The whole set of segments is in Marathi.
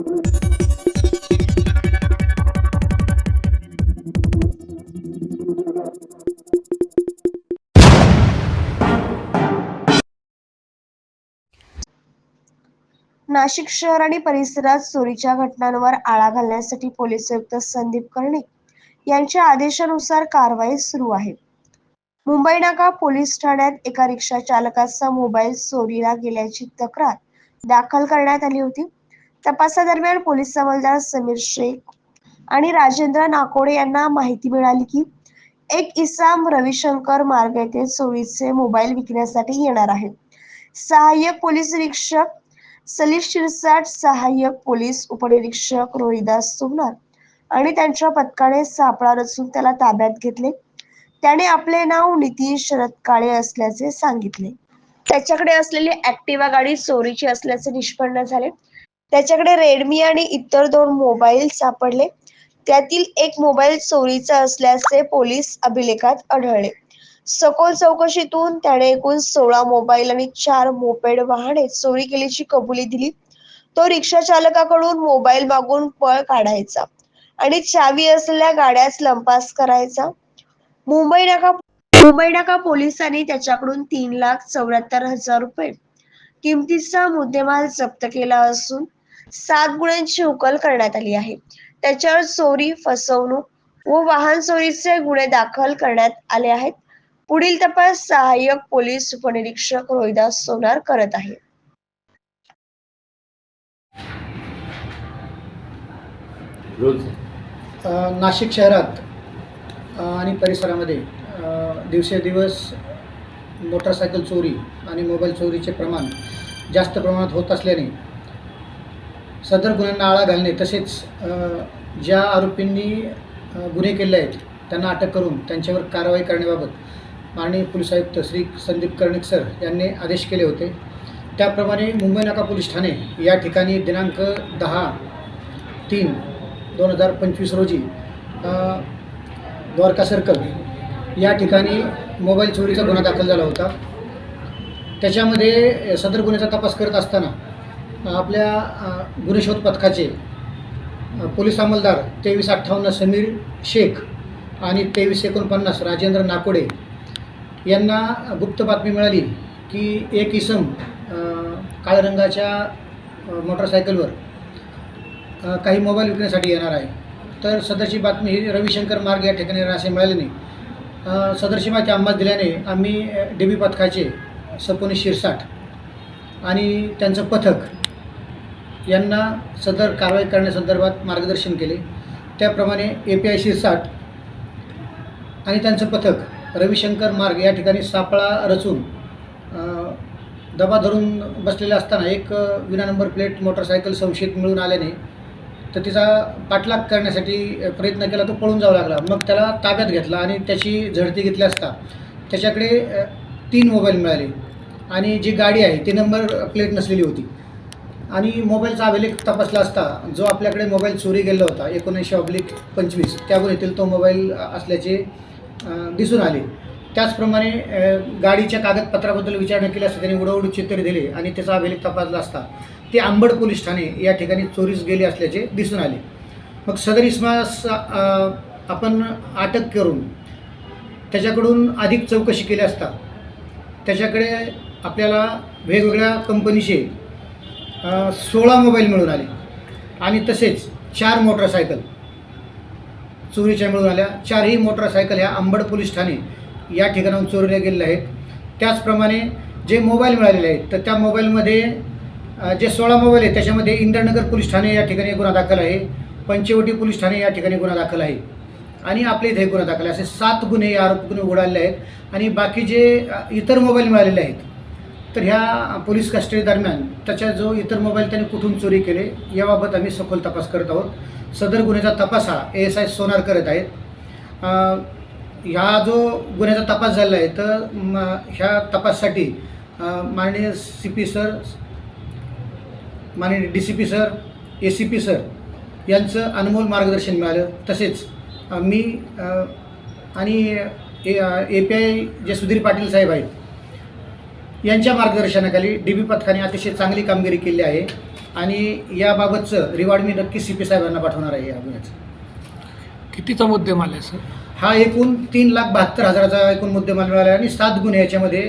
नाशिक शहर आणि परिसरात चोरीच्या घटनांवर आळा घालण्यासाठी पोलीस आयुक्त संदीप कर्णिक यांच्या आदेशानुसार कारवाई सुरू आहे. मुंबई नाका पोलीस ठाण्यात एका रिक्षा चालकाचा मोबाईल चोरीला गेल्याची तक्रार दाखल करण्यात आली होती. तपासादरम्यान पोलीस हवालदार समीर शेख आणि राजेंद्र नाकोडे यांना माहिती मिळाली की एक इसाम रविशंकर मार्ग येथे चोरीचे मोबाईल विकण्यासाठी येणार आहे सहाय्यक पोलीस निरीक्षक सलीश शिरसाट सहाय्यक पोलीस उपनिरीक्षक रोहिदास सुमनार आणि त्यांच्या पथकाने सापळा रचून त्याला ताब्यात घेतले. त्याने आपले नाव नितीन शरद काळे असल्याचे सांगितले. त्याच्याकडे असलेली ऍक्टिवा गाडी चोरीची असल्याचे निष्पन्न झाले. त्याच्याकडे रेडमी आणि इतर दोन मोबाईल सापडले. त्यातील एक मोबाईल चोरीचा असल्याचे पोलीस अभिलेखात आढळले. सखोल चौकशीतून त्याने एकूण सोळा मोबाईल आणि चार मोपेड वाहने चोरी केल्याची कबुली दिली. तो रिक्षा चालकाकडून मोबाईल मागून पळ काढायचा आणि चावी असलेल्या गाड्याच लंपास करायचा. मुंबई नाका मुंबई नाका पोलिसांनी त्याच्याकडून तीन लाख चौऱ्याहत्तर हजार रुपये किमतीचा मुद्देमाल जप्त केला असून सात गुन्ह्यांची उकल करण्यात आली आहे. त्याच्यावर चोरी फसवणूक व वाहन चोरीचे गुन्हे दाखल करण्यात आले आहेत. पुढील तपास सहाय्यक पोलीस उपनिरीक्षक रोहिदास सोनार करत आहे. नाशिक शहरात आणि परिसरामध्ये दिवसेदिवस मोटरसायकल चोरी आणि मोबाईल चोरीचे प्रमाण जास्त प्रमाणात होत असल्याने सदर गुन्ह्यांना आळा घालणे तसेच ज्या आरोपींनी गुन्हे केले आहेत त्यांना अटक करून त्यांच्यावर कारवाई करण्याबाबत माननीय पोलीस आयुक्त श्री संदीप कर्णिक सर यांनी आदेश केले होते. त्याप्रमाणे मुंबई नाका पोलीस ठाणे या ठिकाणी दिनांक दहा तीन दोन हजार पंचवीस रोजी द्वारका सर्कल या ठिकाणी मोबाईल चोरीचा गुन्हा दाखल झाला होता. त्याच्यामध्ये सदर गुन्ह्याचा तपास करत असताना आपल्या अ, पथकाचे पोलीस अंमलदार तेवीस अठ्ठावन्न समीर शेख आणि तेवीस एकोणपन्नास राजेंद्र नाकोडे यांना गुप्त बातमी मिळाली की एक इसम काळ्या रंगाच्या मोटरसायकलवर काही मोबाईल विकण्यासाठी येणार आहे. तर सदरची बातमी ही रविशंकर मार्ग या ठिकाणी येणार असे मिळाले नाही सदरची माहिती अंमलात दिल्याने आम्ही डी बी पथकाचे सपोनी शिरसाट आणि त्यांचं पथक यांना सदर कारवाई करण्यासंदर्भात मार्गदर्शन केले. त्याप्रमाणे ए पी आय सी साठ आणि त्यांचं पथक रविशंकर मार्ग या ठिकाणी सापळा रचून दबा धरून बसलेला असताना एक विना नंबर प्लेट मोटरसायकल संशयित मिळून आल्याने तर तिचा पाठलाग करण्यासाठी प्रयत्न केला तो पळून जाऊ लागला. मग त्याला ताब्यात घेतला आणि त्याची झडती घेतली असता त्याच्याकडे तीन मोबाईल मिळाले. आणि जी गाडी आहे ती नंबर प्लेट नसलेली होती. आणि मोबाईलचा अभिलेख तपासला असता जो आपल्याकडे मोबाईल चोरी गेला होता एकोणीसशे ऑब्लिक पंचवीस त्या गुन्ह्यातील तो मोबाईल असल्याचे दिसून आले. त्याचप्रमाणे गाडीच्या कागदपत्राबद्दल विचारणा केली असता त्यांनी उडवडू चित्रे दिले आणि त्याचा अभिलेख तपासला असता ते आंबड पोलीस ठाणे या ठिकाणी चोरीस गेले असल्याचे दिसून आले. मग सदर इस्मास आपण अटक करून त्याच्याकडून अधिक चौकशी केली असता त्याच्याकडे आपल्याला वेगवेगळ्या कंपनीचे सोळा मोबाईल मिळून आले. आणि तसेच चार मोटरसायकल. चोरीच्या मिळून आल्या. चारही मोटरसायकल ह्या अंबड पोलीस ठाणे या ठिकाणाहून चोरीला गेलेल्या आहेत. त्याचप्रमाणे जे मोबाईल मिळालेले आहेत तर त्या मोबाईलमध्ये जे सोळा मोबाईल आहेत त्याच्यामध्ये इंद्रनगर पोलीस ठाणे या ठिकाणी गुन्हा दाखल आहे. पंचवटी पोलीस ठाणे या ठिकाणी गुन्हा दाखल आहे. आणि आपल्या इथे गुन्हा दाखल आहे. असे सात गुन्हे या आरोप गुन्हे उडालेले आहेत. आणि बाकी जे इतर मोबाईल मिळालेले आहेत तर ह्या पोलीस कस्टडी दरम्यान त्याच्या जो इतर मोबाईल त्यांनी कुठून चोरी केले याबाबत आम्ही सखोल तपास करत आहोत. सदर गुन्ह्याचा तपास हा ए एस आय सोनार करत आहेत. ह्या जो गुन्ह्याचा तपास झालेला आहे तर ह्या तपासासाठी माननीय सी पी सर माननीय D C P sir A C P sir यांचं अनमोल मार्गदर्शन मिळालं. तसेच मी आणि आणि ए पी आय जे सुधीर पाटील साहेब आहेत यांच्या मार्गदर्शनाखाली डी बी पथकाने अतिशय चांगली कामगिरी केली आहे आणि याबाबतचं रिवॉर्ड मी नक्की सी पी साहेबांना पाठवणार आहे या गुन्ह्याचं कितीचा मुद्देमाल आहे सर? हा एकूण तीन लाख बहात्तर हजाराचा एकूण मुद्देमाल मिळाला आहे आणि सात गुन्हे याच्यामध्ये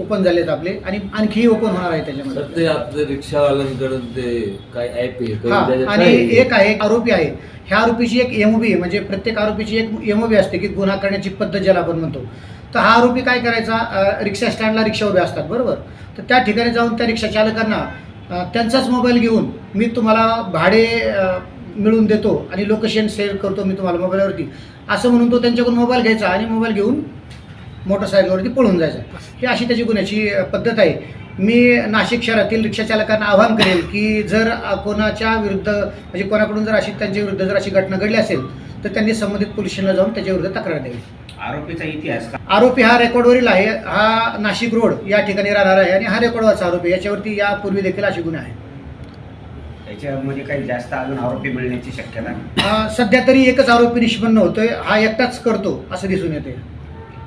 ओपन झालेत आपले. आणि आणखीही ओपन होणार आहे त्याच्यामध्ये. ते आपलं रिक्षावाल्यांकडून ते काय ॲप आहे त्याच्यात आणि? एक आहे आरोपी आहे. ह्या आरोपीची एक एमओबी म्हणजे प्रत्येक आरोपीची एक एमओबी असते की गुन्हा करण्याची पद्धत ज्याला आपण म्हणतो. तर हा आरोपी काय करायचा? रिक्षा स्टँडला रिक्षा उभ्या असतात बरोबर? तर त्या ठिकाणी जाऊन त्या रिक्षा चालकांना त्यांचाच मोबाईल घेऊन मी तुम्हाला भाडे अ, मिळवून देतो आणि लोकेशन शेअर करतो मी तुम्हाला मोबाईलवरती असं म्हणून तो त्यांच्याकडून मोबाईल घ्यायचा आणि मोबाईल घेऊन मोटरसायकलवरती पळून जायचा. ही अशी त्याची गुन्ह्याची पद्धत आहे. मी नाशिक शहरातील रिक्षा चालकांना आवाहन करेल की जर कोणाच्या विरुद्ध म्हणजे कोणाकडून जर अशी त्यांच्या विरुद्ध जर अशी घटना घडली असेल तर त्यांनी संबंधित पोलीस स्टेशनला जाऊन त्याच्या विरुद्ध तक्रार द्यावी. आरोपीचा इतिहास आरोपी हा रेकॉर्डवरील आहे. हा नाशिक रोड या ठिकाणी राहणार आहे आणि हा रेकॉर्डवरचा आरोपी याच्यावरती यापूर्वी देखील अशी गुन्हे आहे. त्याच्यामध्ये काही जास्त अजून आरोपी मिळण्याची शक्यता नाही. अ, सध्या तरी एकच आरोपी निष्पन्न होतोय. हा एकटाच करतो असं दिसून येते